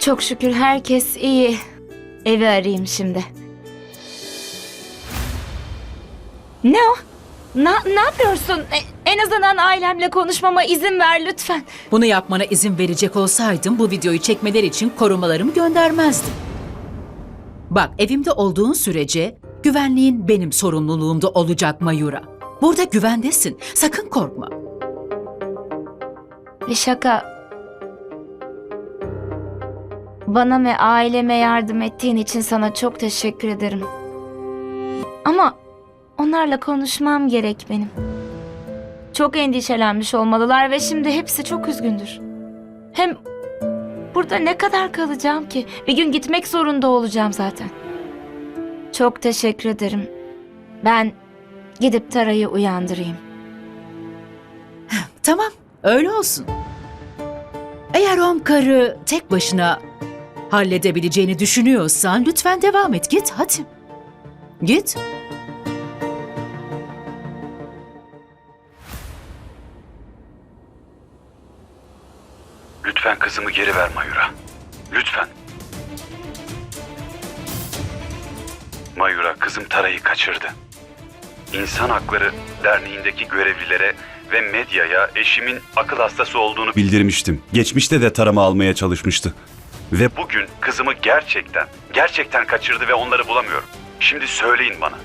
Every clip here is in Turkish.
Çok şükür herkes iyi. Evi arayayım şimdi. Ne o? Na, ne yapıyorsun? E, en azından ailemle konuşmama izin ver lütfen. Bunu yapmana izin verecek olsaydım bu videoyu çekmeleri için korumalarımı göndermezdim. Bak evimde olduğun sürece güvenliğin benim sorumluluğumda olacak Mayura. Burada güvendesin. Sakın korkma. Bir şaka. Bana ve aileme yardım ettiğin için sana çok teşekkür ederim. Ama onlarla konuşmam gerek benim. Çok endişelenmiş olmalılar ve şimdi hepsi çok üzgündür. Hem burada ne kadar kalacağım ki? Bir gün gitmek zorunda olacağım zaten. Çok teşekkür ederim. Ben gidip Tara'yı uyandırayım. Tamam, öyle olsun. Eğer Omkar'ı tek başına halledebileceğini düşünüyorsan lütfen devam et. Git hadi. Git. Lütfen kızımı geri ver Mayura. Lütfen. Mayura kızım Tara'yı kaçırdı. İnsan Hakları Derneği'ndeki görevlilere ve medyaya eşimin akıl hastası olduğunu bildirmiştim. Geçmişte de tarama almaya çalışmıştı. Ve bugün kızımı gerçekten, gerçekten kaçırdı ve onları bulamıyorum. Şimdi söyleyin bana.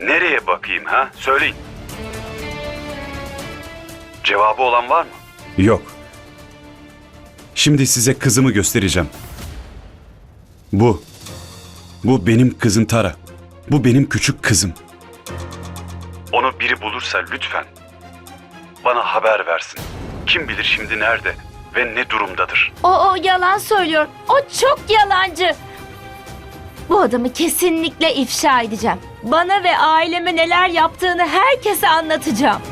Nereye bakayım ha? Söyleyin. Cevabı olan var mı? Yok. Şimdi size kızımı göstereceğim. Bu. Bu benim kızım Tara. Bu benim küçük kızım. Onu biri bulursa lütfen bana haber versin. Kim bilir şimdi nerede ve ne durumdadır. O, o yalan söylüyor. O çok yalancı. Bu adamı kesinlikle ifşa edeceğim. Bana ve aileme neler yaptığını herkese anlatacağım.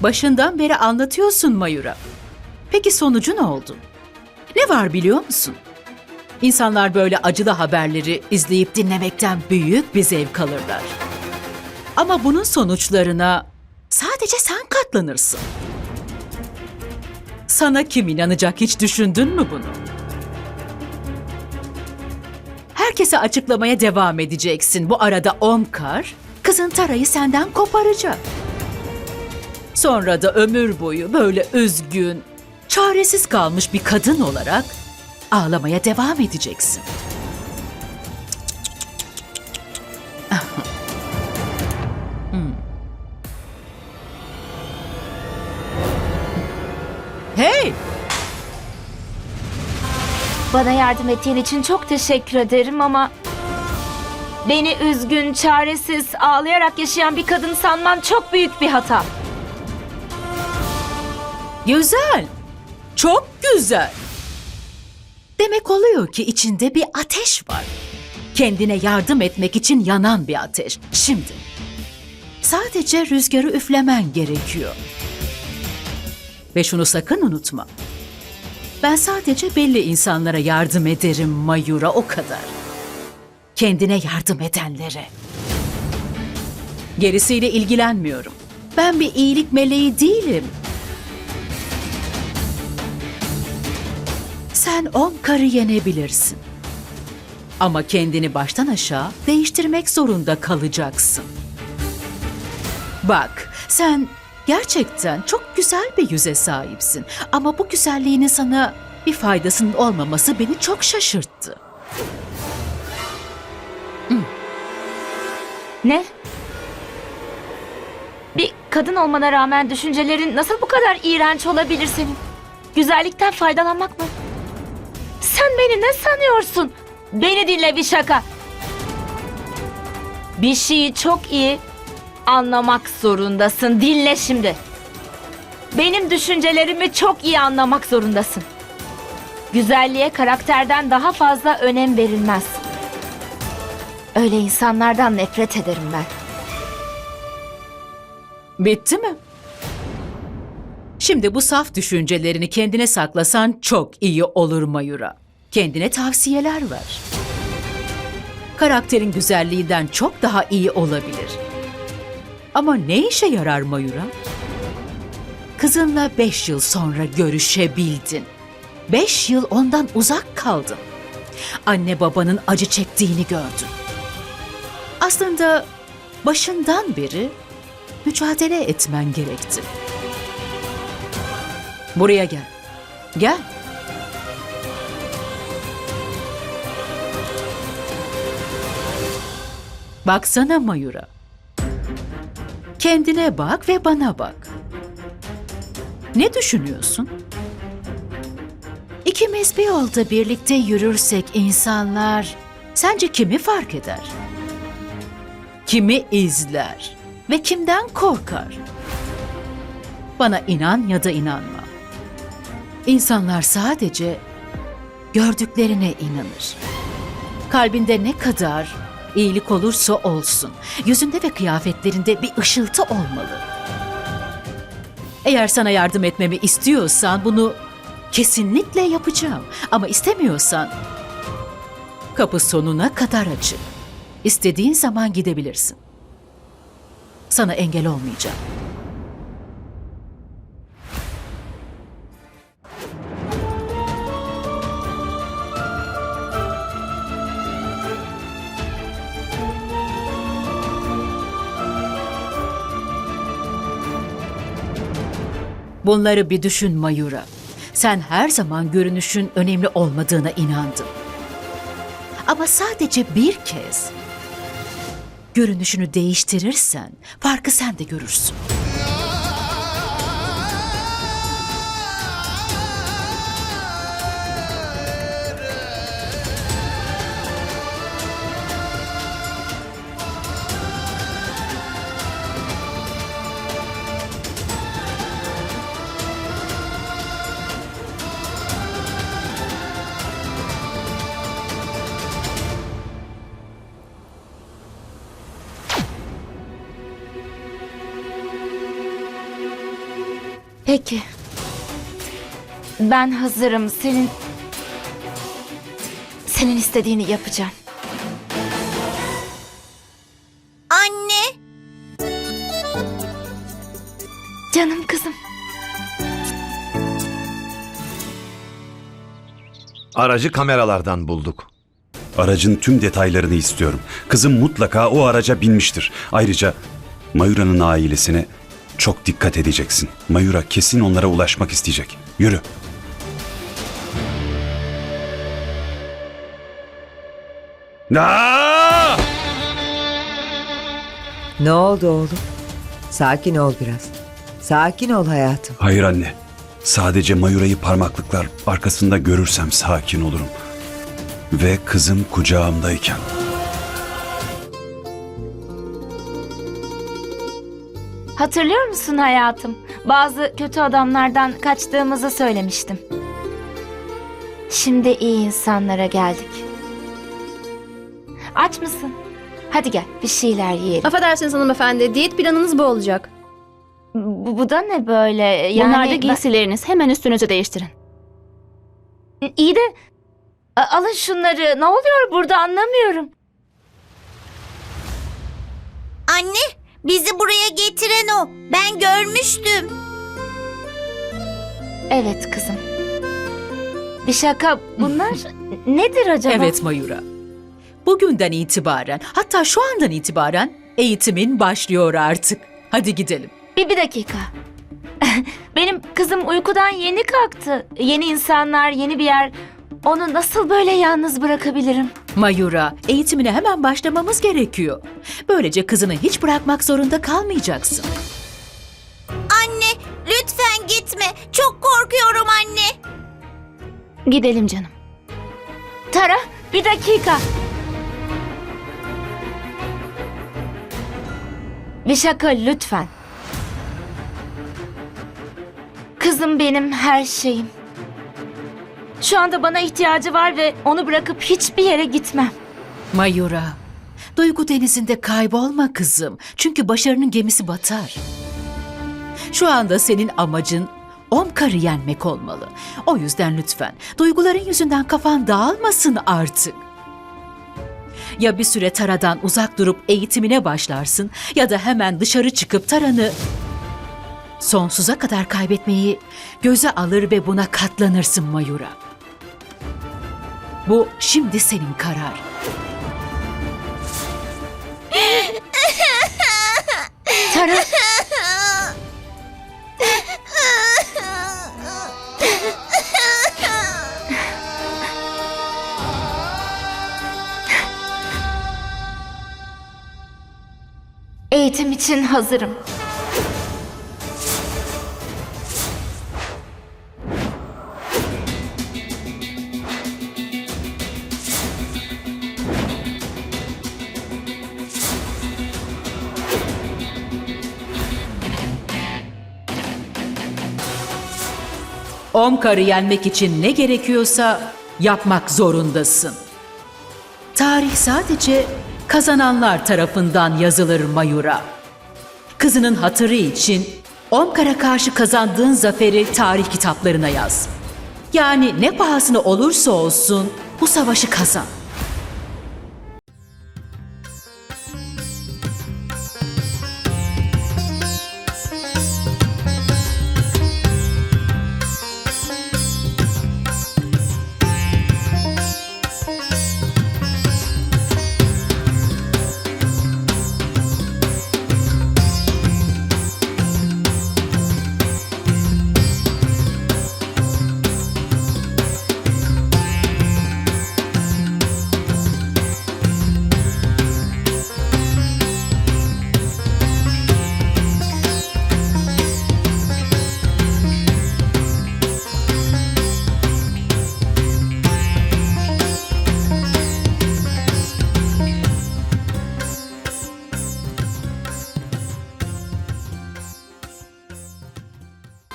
Başından beri anlatıyorsun Mayura. Peki sonucu ne oldu? Ne var biliyor musun? İnsanlar böyle acılı haberleri izleyip dinlemekten büyük bir zevk alırlar. Ama bunun sonuçlarına sadece sen katlanırsın. Sana kim inanacak hiç düşündün mü bunu? Herkese açıklamaya devam edeceksin. Bu arada Omkar kızın Tara'yı senden koparacak. Sonra da ömür boyu böyle üzgün, çaresiz kalmış bir kadın olarak ağlamaya devam edeceksin. Bana yardım ettiğin için çok teşekkür ederim ama... Beni üzgün, çaresiz, ağlayarak yaşayan bir kadın sanman çok büyük bir hata. Güzel. Çok güzel. Demek oluyor ki içinde bir ateş var. Kendine yardım etmek için yanan bir ateş. Şimdi sadece rüzgarı üflemen gerekiyor. Ve şunu sakın unutma. Ben sadece belli insanlara yardım ederim Mayura o kadar. Kendine yardım edenlere. Gerisiyle ilgilenmiyorum. Ben bir iyilik meleği değilim. Sen Omkar'ı yenebilirsin. Ama kendini baştan aşağı değiştirmek zorunda kalacaksın. Bak, sen gerçekten çok güzel bir yüze sahipsin. Ama bu güzelliğinin sana bir faydasının olmaması beni çok şaşırttı. Ne? Bir kadın olmana rağmen düşüncelerin nasıl bu kadar iğrenç olabilir senin? Güzellikten faydalanmak mı? Sen beni ne sanıyorsun? Beni dinle bir şaka. Bir şeyi çok iyi anlamak zorundasın. Dinle şimdi. Benim düşüncelerimi çok iyi anlamak zorundasın. Güzelliğe karakterden daha fazla önem verilmez. Öyle insanlardan nefret ederim ben. Bitti mi? Şimdi bu saf düşüncelerini kendine saklasan çok iyi olur Mayura. Kendine tavsiyeler ver. Karakterin güzelliğinden çok daha iyi olabilir. Ama ne işe yarar Mayura? kızınla beş yıl sonra görüşebildin. Beş yıl ondan uzak kaldın. Anne babanın acı çektiğini gördün. Aslında başından beri mücadele etmen gerekti. Buraya gel. Gel. Baksana Mayura. Kendine bak ve bana bak. Ne düşünüyorsun? İkimiz bir yolda birlikte yürürsek insanlar sence kimi fark eder? Kimi izler ve kimden korkar? Bana inan ya da inanma. İnsanlar sadece gördüklerine inanır. Kalbinde ne kadar iyilik olursa olsun, yüzünde ve kıyafetlerinde bir ışıltı olmalı. Eğer sana yardım etmemi istiyorsan bunu kesinlikle yapacağım. Ama istemiyorsan kapı sonuna kadar açık. İstediğin zaman gidebilirsin. Sana engel olmayacağım. Bunları bir düşün Mayura. Sen her zaman görünüşün önemli olmadığına inandın. Ama sadece bir kez görünüşünü değiştirirsen farkı sen de görürsün. Ben hazırım. Senin... Senin istediğini yapacağım. Anne, Canım kızım. Aracı kameralardan bulduk. Aracın tüm detaylarını istiyorum. Kızım mutlaka o araca binmiştir. Ayrıca Mayura'nın ailesine çok dikkat edeceksin. Mayura kesin onlara ulaşmak isteyecek. Yürü. Aa! Ne oldu oğlum? Sakin ol biraz. Sakin ol hayatım. Hayır anne. Sadece Mayura'yı parmaklıklar arkasında görürsem sakin olurum. Ve kızım kucağımdayken. Hatırlıyor musun hayatım? Bazı kötü adamlardan kaçtığımızı söylemiştim. Şimdi iyi insanlara geldik. Aç mısın? Hadi gel bir şeyler yiyelim. Affedersiniz hanımefendi, diyet planınız bu olacak. Bu, bu da ne böyle? Yani Bunlar da ben- giysileriniz. Hemen üstünüzü değiştirin. İyi de A- alın şunları. Ne oluyor burada anlamıyorum. anne, bizi buraya getiren o. Ben görmüştüm. Evet kızım. Bir şaka. Bunlar nedir acaba? Evet Mayura. Bugünden itibaren, hatta şu andan itibaren eğitimin başlıyor artık. Hadi gidelim. Bir, bir dakika. Benim kızım uykudan yeni kalktı. Yeni insanlar, yeni bir yer. Onu nasıl böyle yalnız bırakabilirim? Mayura, eğitimine hemen başlamamız gerekiyor. Böylece kızını hiç bırakmak zorunda kalmayacaksın. Anne, lütfen gitme. Çok korkuyorum anne. Gidelim canım. Tara, bir dakika. Bir şaka lütfen. Kızım benim her şeyim. Şu anda bana ihtiyacı var ve onu bırakıp hiçbir yere gitmem. Mayura, duygu denizinde kaybolma kızım. Çünkü başarının gemisi batar. Şu anda senin amacın Omkar'ı yenmek olmalı. O yüzden lütfen duyguların yüzünden kafan dağılmasın artık. Ya bir süre Tara'dan uzak durup eğitimine başlarsın ya da hemen dışarı çıkıp Tara'nı sonsuza kadar kaybetmeyi göze alır ve buna katlanırsın Mayura. Bu şimdi senin karar. Tara, eğitim için hazırım. Omkar'ı yenmek için ne gerekiyorsa yapmak zorundasın. Tarih sadece kazananlar tarafından yazılır Mayura. Kızının hatırı için Omkar'a karşı kazandığın zaferi tarih kitaplarına yaz. Yani ne pahasına olursa olsun bu savaşı kazan.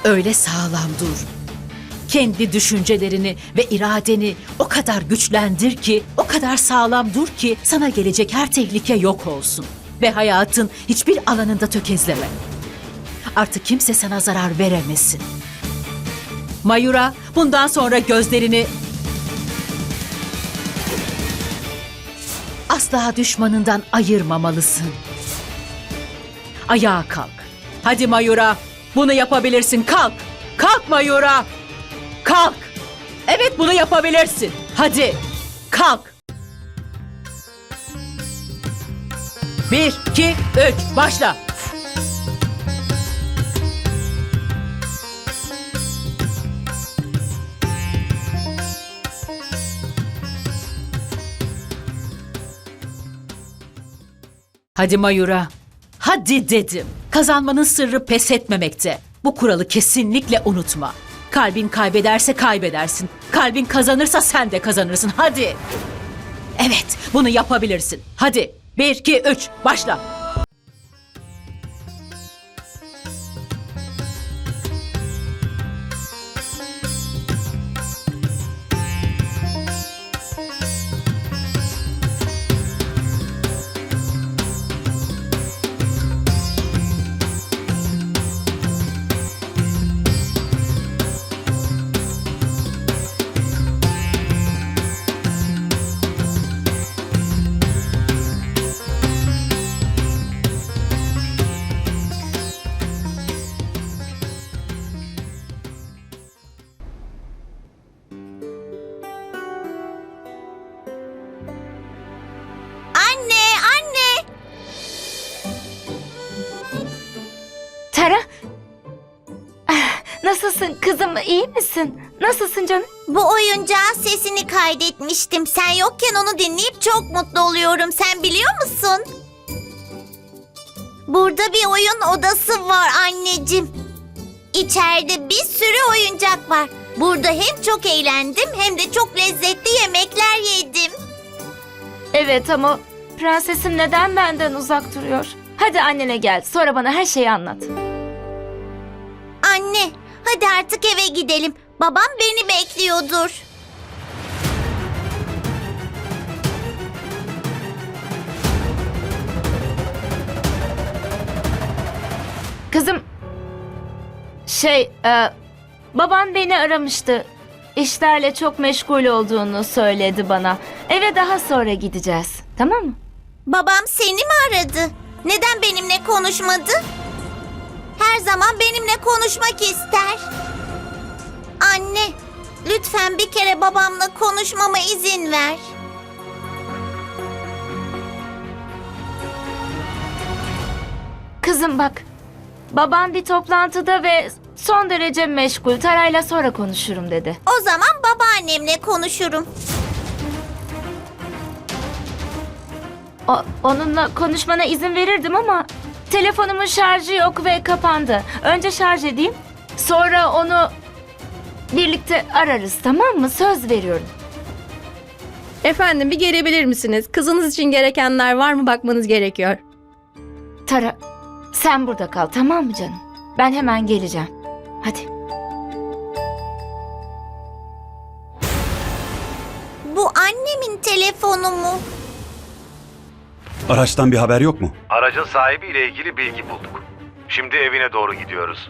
Öyle sağlam dur. Kendi düşüncelerini ve iradeni o kadar güçlendir ki, o kadar sağlam dur ki sana gelecek her tehlike yok olsun. Ve hayatın hiçbir alanında tökezleme. Artık kimse sana zarar veremesin. Mayura bundan sonra gözlerini asla düşmanından ayırmamalısın. Ayağa kalk. Hadi Mayura, bunu yapabilirsin. Kalk. Kalk Mayura. Kalk. Evet bunu yapabilirsin. Hadi. Kalk. Bir, iki, üç. Başla. Hadi Mayura. Hadi dedim. Kazanmanın sırrı pes etmemekte. Bu kuralı kesinlikle unutma. Kalbin kaybederse kaybedersin. Kalbin kazanırsa sen de kazanırsın. Hadi. Evet, bunu yapabilirsin. Hadi. Bir, iki, üç. Başla. Misin? Nasılsın canım? Bu oyuncağın sesini kaydetmiştim. Sen yokken onu dinleyip çok mutlu oluyorum. Sen biliyor musun? Burada bir oyun odası var anneciğim. İçeride bir sürü oyuncak var. Burada hem çok eğlendim hem de çok lezzetli yemekler yedim. Evet ama prensesim neden benden uzak duruyor? Hadi annene gel sonra bana her şeyi anlat. Anne, hadi artık eve gidelim. Babam beni bekliyordur. Kızım şey e, baban beni aramıştı. İşlerle çok meşgul olduğunu söyledi bana. Eve daha sonra gideceğiz. Tamam mı? Babam seni mi aradı? Neden benimle konuşmadı? Her zaman benimle konuşmak ister. Anne, lütfen bir kere babamla konuşmama izin ver. Kızım bak. Baban bir toplantıda ve son derece meşgul. Tara'yla sonra konuşurum dedi. O zaman babaannemle konuşurum. O, onunla konuşmana izin verirdim ama telefonumun şarjı yok ve kapandı. Önce şarj edeyim. Sonra onu birlikte ararız tamam mı? Söz veriyorum. Efendim bir gelebilir misiniz? Kızınız için gerekenler var mı bakmanız gerekiyor. Tara sen burada kal tamam mı canım? Ben hemen geleceğim. Hadi. Bu annemin telefonu mu? Araçtan bir haber yok mu? Aracın sahibiyle ilgili bilgi bulduk. Şimdi evine doğru gidiyoruz.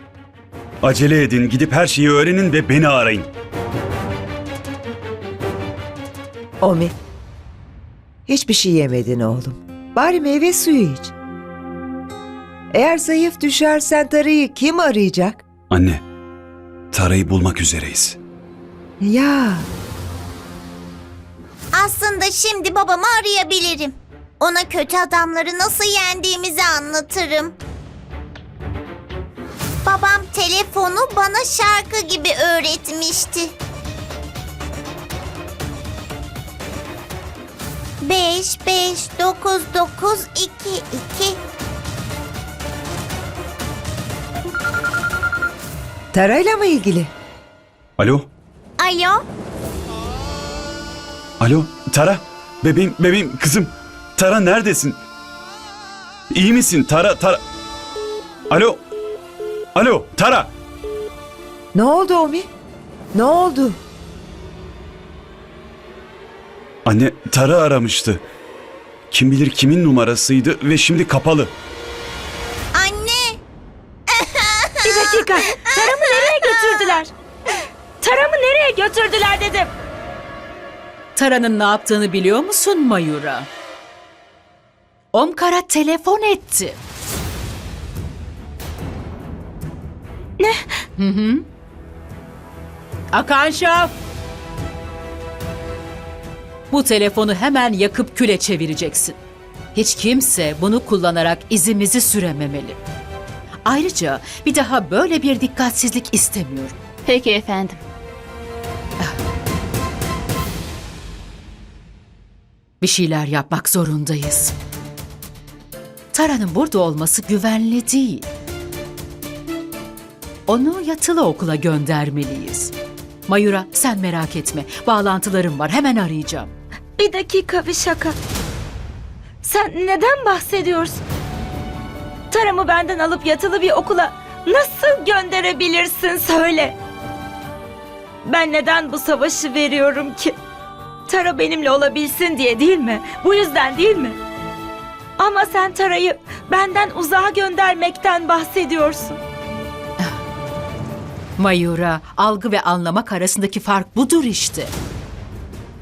Acele edin, gidip her şeyi öğrenin ve beni arayın. Omi. Hiçbir şey yemedin oğlum. Bari meyve suyu iç. Eğer zayıf düşersen Tarı'yı kim arayacak? Anne, Tara'yı bulmak üzereyiz. Ya Aslında şimdi babamı arayabilirim. Ona kötü adamları nasıl yendiğimizi anlatırım. Babam telefonu bana şarkı gibi öğretmişti. Beş, beş, dokuz, dokuz, iki, iki. Tara'yla mı ilgili? Alo, Alo, alo, Tara. Bebeğim, bebeğim, kızım. Tara neredesin? İyi misin? Tara, Tara. Alo, alo, Tara. Ne oldu Omi? Ne oldu? Anne, Tara aramıştı. Kim bilir kimin numarasıydı ve şimdi kapalı. anne. Bir dakika. Taramı nereye götürdüler? Taramı nereye götürdüler dedim. Tara'nın ne yaptığını biliyor musun Mayura? Omkar'a telefon etti. Ne? Hı hı. Akanşa! Bu telefonu hemen yakıp küle çevireceksin. Hiç kimse bunu kullanarak izimizi sürememeli. Ayrıca bir daha böyle bir dikkatsizlik istemiyorum. Peki efendim. Bir şeyler yapmak zorundayız. Tara'nın burada olması güvenli değil. Onu yatılı okula göndermeliyiz. Mayura sen merak etme. Bağlantılarım var. Hemen arayacağım. Bir dakika bir şaka. Sen neden bahsediyorsun? Taramı benden alıp yatılı bir okula nasıl gönderebilirsin söyle. Ben neden bu savaşı veriyorum ki? Tara benimle olabilsin diye değil mi? Bu yüzden değil mi? Ama sen Tara'yı benden uzağa göndermekten bahsediyorsun. Mayura, algı ve anlamak arasındaki fark budur işte.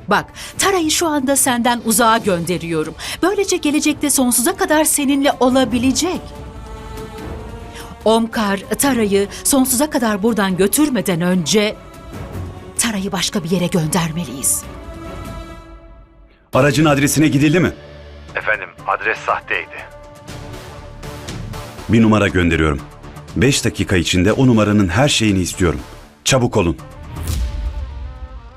Bak, Tara'yı şu anda senden uzağa gönderiyorum. Böylece gelecekte sonsuza kadar seninle olabilecek. Omkar, Tara'yı sonsuza kadar buradan götürmeden önce Tara'yı başka bir yere göndermeliyiz. Aracın adresine gidildi mi? Efendim adres sahteydi. Bir numara gönderiyorum. 5 dakika içinde o numaranın her şeyini istiyorum. Çabuk olun.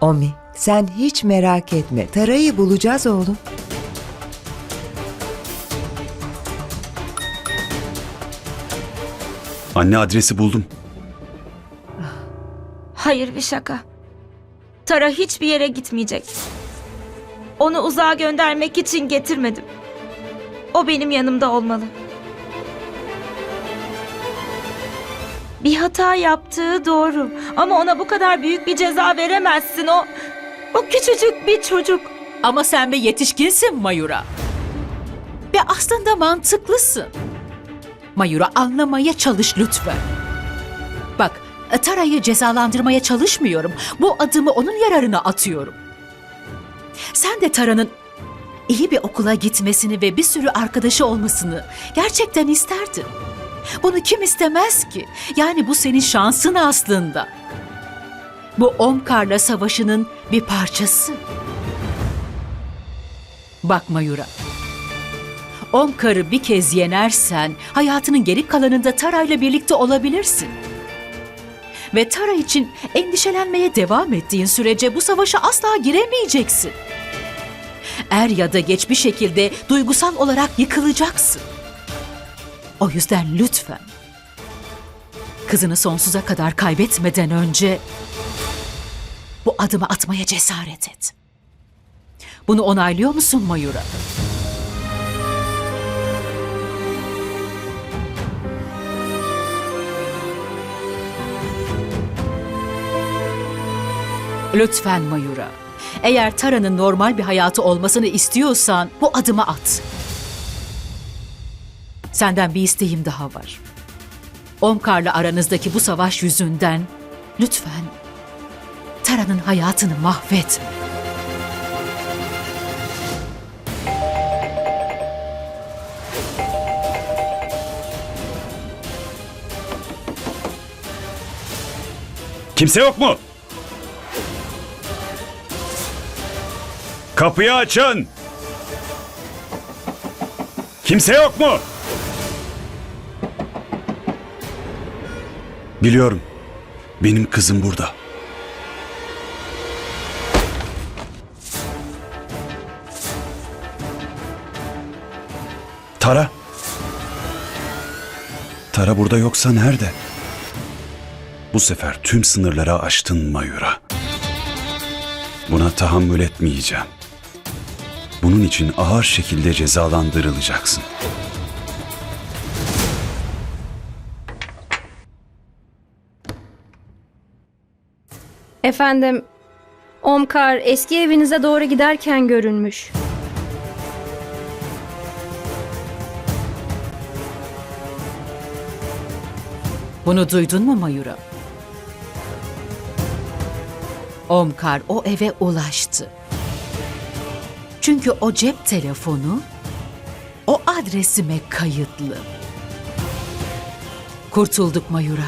Omi sen hiç merak etme. Tara'yı bulacağız oğlum. Anne adresi buldum. Hayır bir şaka. Tara hiçbir yere gitmeyecek. Onu uzağa göndermek için getirmedim. O benim yanımda olmalı. Bir hata yaptığı doğru ama ona bu kadar büyük bir ceza veremezsin o. O küçücük bir çocuk. Ama sen bir yetişkinsin Mayura. Ve aslında mantıklısın. Mayura anlamaya çalış lütfen. Bak, Tara'yı cezalandırmaya çalışmıyorum. Bu adımı onun yararına atıyorum. Sen de Tara'nın iyi bir okula gitmesini ve bir sürü arkadaşı olmasını gerçekten isterdin. Bunu kim istemez ki? Yani bu senin şansın aslında. Bu Omkar'la savaşının bir parçası. Bak Mayura. Omkar'ı bir kez yenersen hayatının geri kalanında Tara'yla birlikte olabilirsin. Ve Tara için endişelenmeye devam ettiğin sürece bu savaşa asla giremeyeceksin. Er ya da geç bir şekilde duygusal olarak yıkılacaksın. O yüzden lütfen kızını sonsuza kadar kaybetmeden önce bu adımı atmaya cesaret et. Bunu onaylıyor musun Mayura? Lütfen Mayura. Eğer Tara'nın normal bir hayatı olmasını istiyorsan bu adımı at. Senden bir isteğim daha var. Omkar'la aranızdaki bu savaş yüzünden lütfen Tara'nın hayatını mahvetme. Kimse yok mu? Kapıyı açın. Kimse yok mu? Biliyorum. Benim kızım burada. Tara. Tara burada yoksa nerede? Bu sefer tüm sınırları aştın Mayura. Buna tahammül etmeyeceğim. Bunun için ağır şekilde cezalandırılacaksın. Efendim, Omkar eski evinize doğru giderken görünmüş. Bunu duydun mu Mayura? Omkar o eve ulaştı. Çünkü o cep telefonu o adresime kayıtlı. Kurtulduk Mayura.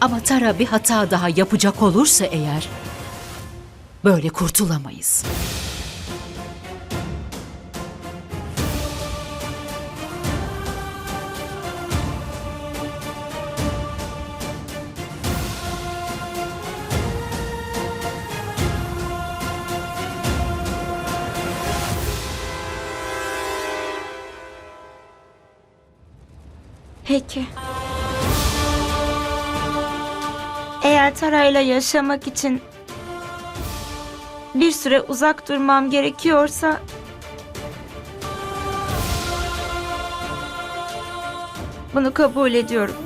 Ama Tara bir hata daha yapacak olursa eğer böyle kurtulamayız. Peki. Eğer Tara'yla yaşamak için bir süre uzak durmam gerekiyorsa bunu kabul ediyorum.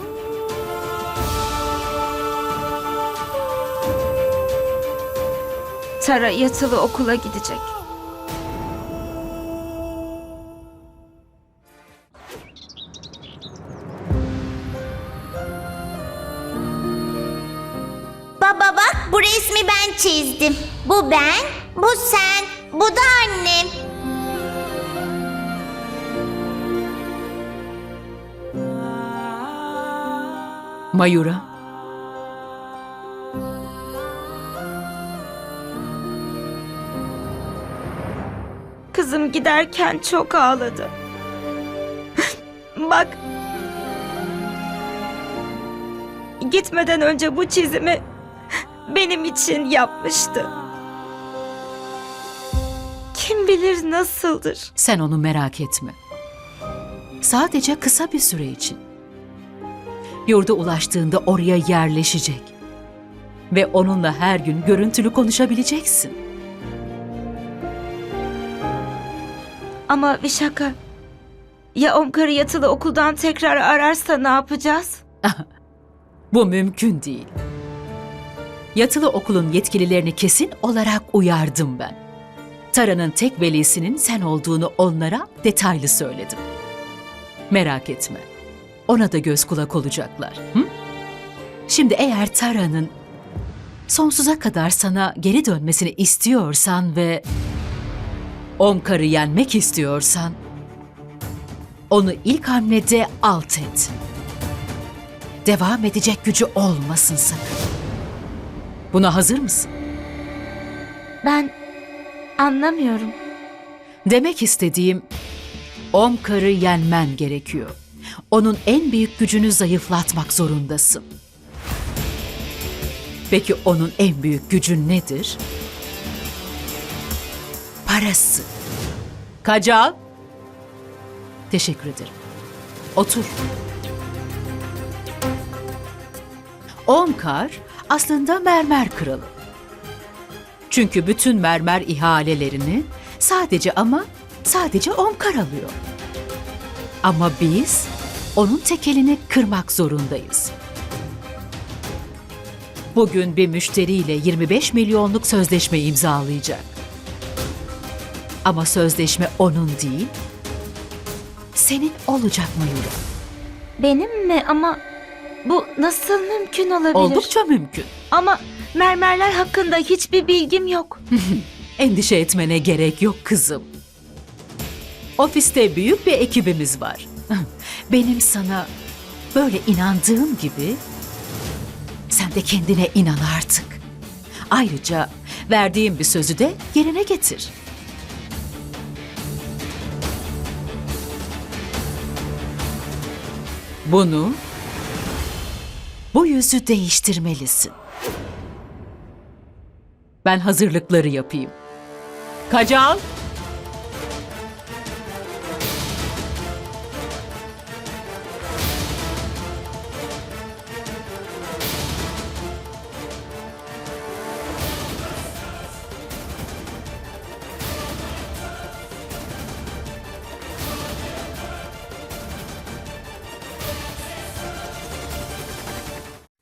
Tara yatılı okula gidecek. Mayura, Kızım giderken çok ağladı. Bak. Gitmeden önce bu çizimi benim için yapmıştı. Kim bilir nasıldır. sen onu merak etme. Sadece kısa bir süre için. Yurda ulaştığında oraya yerleşecek. Ve onunla her gün görüntülü konuşabileceksin. Ama bir şaka. Ya Omkar'ı yatılı okuldan tekrar ararsa ne yapacağız? Bu mümkün değil. Yatılı okulun yetkililerini kesin olarak uyardım ben. Tara'nın tek velisinin sen olduğunu onlara detaylı söyledim. Merak etme. Ona da göz kulak olacaklar. Hı? Şimdi eğer Tara'nın sonsuza kadar sana geri dönmesini istiyorsan ve Omkar'ı yenmek istiyorsan onu ilk hamlede alt et. devam edecek gücü olmasın sakın. Buna hazır mısın? Ben anlamıyorum. Demek istediğim Omkar'ı yenmen gerekiyor. Onun en büyük gücünü zayıflatmak zorundasın. Peki onun en büyük gücü nedir? Parası. Kacal. Teşekkür ederim. Otur. Omkar aslında mermer kralı. Çünkü bütün mermer ihalelerini sadece ama sadece Omkar alıyor. Ama biz onun tekelini kırmak zorundayız. Bugün bir müşteriyle 25 milyonluk sözleşme imzalayacak. Ama sözleşme onun değil, senin olacak Mayura. Benim mi ama bu nasıl mümkün olabilir? Oldukça mümkün. Ama mermerler hakkında hiçbir bilgim yok. Endişe etmene gerek yok kızım. Ofiste büyük bir ekibimiz var. Benim sana böyle inandığım gibi sen de kendine inan artık. Ayrıca verdiğim bir sözü de yerine getir. Bunu bu yüzü değiştirmelisin. Ben hazırlıkları yapayım. Kacal.